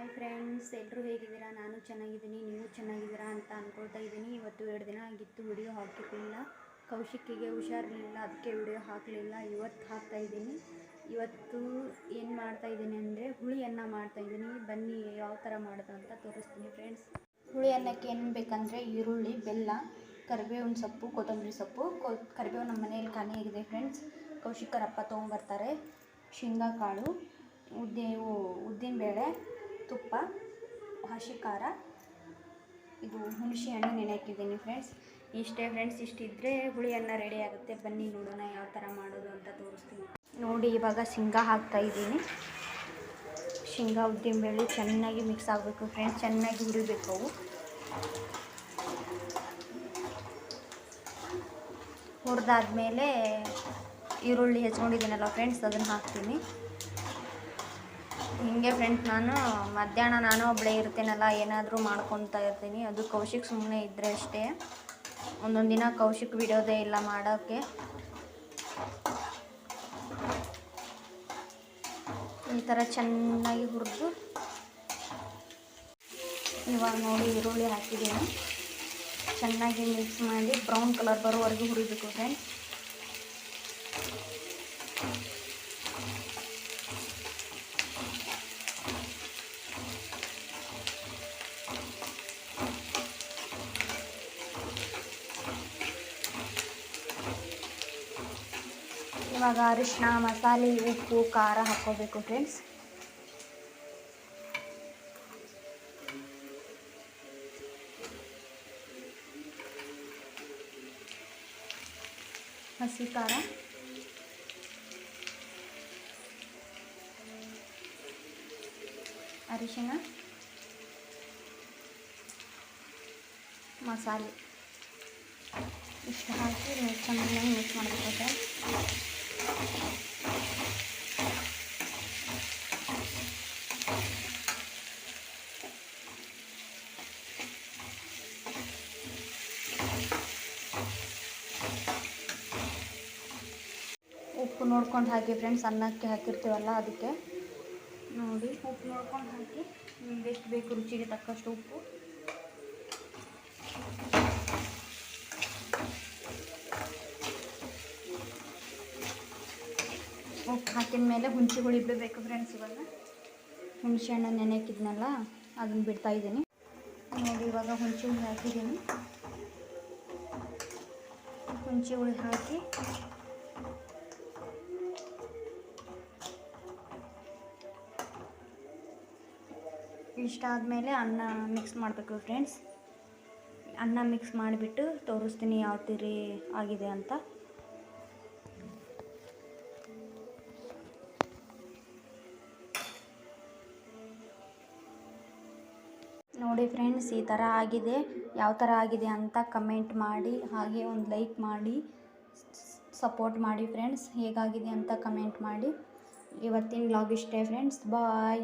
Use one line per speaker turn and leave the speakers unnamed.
Hi friends ಎಲ್ಲರೂ ಹೇಗಿದ್ದೀರಾ? ನಾನು ಚೆನ್ನಾಗಿದ್ದೀನಿ, ನೀವು ಚೆನ್ನಾಗಿದ್ದೀರಾ ಅಂತ ಅಂದ್ಕೊಳ್ತಾ ಇದ್ದೀನಿ. ಇವತ್ತು ಎರಡು ದಿನ ಆಗಿತ್ತು ವಿಡಿಯೋ ಹಾಕಿರಲಿಲ್ಲ. ಕೌಶಿಕಿಗೆ ಹುಷಾರಿರಲಿಲ್ಲ, ಅದಕ್ಕೆ ವಿಡಿಯೋ ಹಾಕಲಿಲ್ಲ. ಇವತ್ತು ಹಾಕ್ತಾ ಇದ್ದೀನಿ. ಇವತ್ತು ಏನು ಮಾಡ್ತಾ ಇದ್ದೀನಿ ಅಂದರೆ ಹುಳಿಯನ್ನು ಮಾಡ್ತಾ ಇದ್ದೀನಿ. ಬನ್ನಿ ಯಾವ ಥರ ಮಾಡೋದು ಅಂತ ತೋರಿಸ್ತೀನಿ ಫ್ರೆಂಡ್ಸ್. ಹುಳಿ ಅನ್ನಕ್ಕೆ ಏನು ಬೇಕಂದರೆ ಈರುಳ್ಳಿ, ಬೆಲ್ಲ, ಕರಿಬೇವಿನ ಸೊಪ್ಪು, ಕೊತ್ತಂಬರಿ ಸೊಪ್ಪು. ಕೊ ಕರಿಬೇವು ನಮ್ಮ ಮನೆಯಲ್ಲಿ ಖಾಲಿಯಾಗಿದೆ ಫ್ರೆಂಡ್ಸ್. ಕೌಶಿಕರಪ್ಪ ತೊಗೊಂಬರ್ತಾರೆ. ಶೇಂಗಾ ಕಾಳು ಉದ್ದಿನ ಉದ್ದಿನಬೇಳೆ ತುಪ್ಪ, ಹಸಿ ಖಾರ, ಇದು ಹುಣಸೆ ಹಣ್ಣು ನೆನೆ ಹಾಕಿದ್ದೀನಿ ಫ್ರೆಂಡ್ಸ್ ಇಷ್ಟೇ ಫ್ರೆಂಡ್ಸ್ ಇಷ್ಟಿದ್ದರೆ ಹುಳಿ ಅನ್ನ ರೆಡಿ ಆಗುತ್ತೆ. ಬನ್ನಿ ನೋಡೋಣ ಯಾವ ಥರ ಮಾಡೋದು ಅಂತ ತೋರಿಸ್ತೀನಿ. ನೋಡಿ, ಇವಾಗ ಶೇಂಗಾ ಹಾಕ್ತಾ ಇದ್ದೀನಿ. ಶೇಂಗಾ, ಉದ್ದಿನಬೇಳೆ ಚೆನ್ನಾಗಿ ಮಿಕ್ಸ್ ಆಗಬೇಕು ಫ್ರೆಂಡ್ಸ್ ಚೆನ್ನಾಗಿ ಹುರಿಬೇಕು ಅವು. ಹುರಿದಾದ್ಮೇಲೆ ಈರುಳ್ಳಿ ಹೆಚ್ಕೊಂಡಿದ್ದೀನಲ್ಲ ಫ್ರೆಂಡ್ಸ್ ಅದನ್ನು ಹಾಕ್ತೀನಿ. ಹೀಗೆ ಫ್ರೆಂಡ್ಸ್ ನಾನು ಮಧ್ಯಾಹ್ನ ನಾನು ಒಬ್ಬಳೇ ಇರ್ತೀನಲ್ಲ, ಏನಾದರೂ ಮಾಡ್ಕೊತಾ ಇರ್ತೀನಿ. ಅದು ಕೌಶಿಕ್ ಸುಮ್ಮನೆ ಇದ್ದರೆ ಅಷ್ಟೇ. ಒಂದೊಂದು ದಿನ ಕೌಶಿಕ್ ಬಿಡೋದೇ ಇಲ್ಲ ಮಾಡೋಕ್ಕೆ ಈ ಥರ ಚೆನ್ನಾಗಿ ಹುರಿದು ಇವಾಗ ನೋಡಿ ಈರುಳ್ಳಿ ಹಾಕಿದ್ದೀನಿ. ಚೆನ್ನಾಗಿ ಮಿಕ್ಸ್ ಮಾಡಿ ಬ್ರೌನ್ ಕಲರ್ ಬರೋವರೆಗೂ ಹುರಿಬೇಕು ಫ್ರೆಂಡ್ಸ್ ಇವಾಗ ಅರಿಶಿನ ಮಸಾಲೆ, ಉಪ್ಪು, ಖಾರ ಹಾಕ್ಕೋಬೇಕು ಫ್ರೆಂಡ್ಸ್ ಹಸಿ ಖಾರ. ಅರಿಶಿನ ಮಸಾಲೆ. ಇಷ್ಟು ಹಾಕಿ ಚೆನ್ನಾಗಿ ಮಿಕ್ಸ್ ಮಾಡಬೇಕು ಸರ್ ಉಪ್ಪು ನೋಡ್ಕೊಂಡು ಹಾಕಿ ಫ್ರೆಂಡ್ಸ್ ಅನ್ನಕ್ಕೆ ಹಾಕಿರ್ತೀವಲ್ಲ ಅದಕ್ಕೆ. ನೋಡಿ, ಉಪ್ಪು ನೋಡ್ಕೊಂಡು ಹಾಕಿ ನಿಮ್ಗೆ ಎಷ್ಟು ಬೇಕು ರುಚಿಗೆ ತಕ್ಕಷ್ಟು ಉಪ್ಪು. ಉಪ್ಪು ಹಾಕಿದ ಮೇಲೆ ಹುಣಸೆ ಹುಳಿ ಬಿಡಬೇಕು ಫ್ರೆಂಡ್ಸ್ ಇವಾಗ. ಹುಣಸೆ ಹಣ್ಣು ನೆನೆಕಿದ್ನಲ್ಲ ಅದನ್ನು ಬಿಡ್ತಾ ಇದ್ದೀನಿ. ನೋಡಿ ಇವಾಗ ಹುಣಸೆ ಹುಳಿ ಹಾಕಿದ್ದೀನಿ. ಹುಣಸೆ ಹುಳಿ ಹಾಕಿ ಇಷ್ಟ ಆದಮೇಲೆ ಅನ್ನ ಮಿಕ್ಸ್ ಮಾಡಬೇಕು ಫ್ರೆಂಡ್ಸ್ ಅನ್ನ ಮಿಕ್ಸ್ ಮಾಡಿಬಿಟ್ಟು ತೋರಿಸ್ತೀನಿ ಯಾವ ತೀರಿ ಆಗಿದೆ ಅಂತ. ನೋಡಿ ಫ್ರೆಂಡ್ಸ್, ಈ ಥರ ಆಗಿದೆ. ಯಾವ ಥರ ಆಗಿದೆ ಅಂತ ಕಮೆಂಟ್ ಮಾಡಿ, ಹಾಗೆ ಒಂದು ಲೈಕ್ ಮಾಡಿ ಸಪೋರ್ಟ್ ಮಾಡಿ ಫ್ರೆಂಡ್ಸ್. ಹೇಗಾಗಿದೆ ಅಂತ ಕಮೆಂಟ್ ಮಾಡಿ. ಇವತ್ತಿನ ಲಾಗ್ ಇಷ್ಟೇ ಫ್ರೆಂಡ್ಸ್. ಬಾಯ್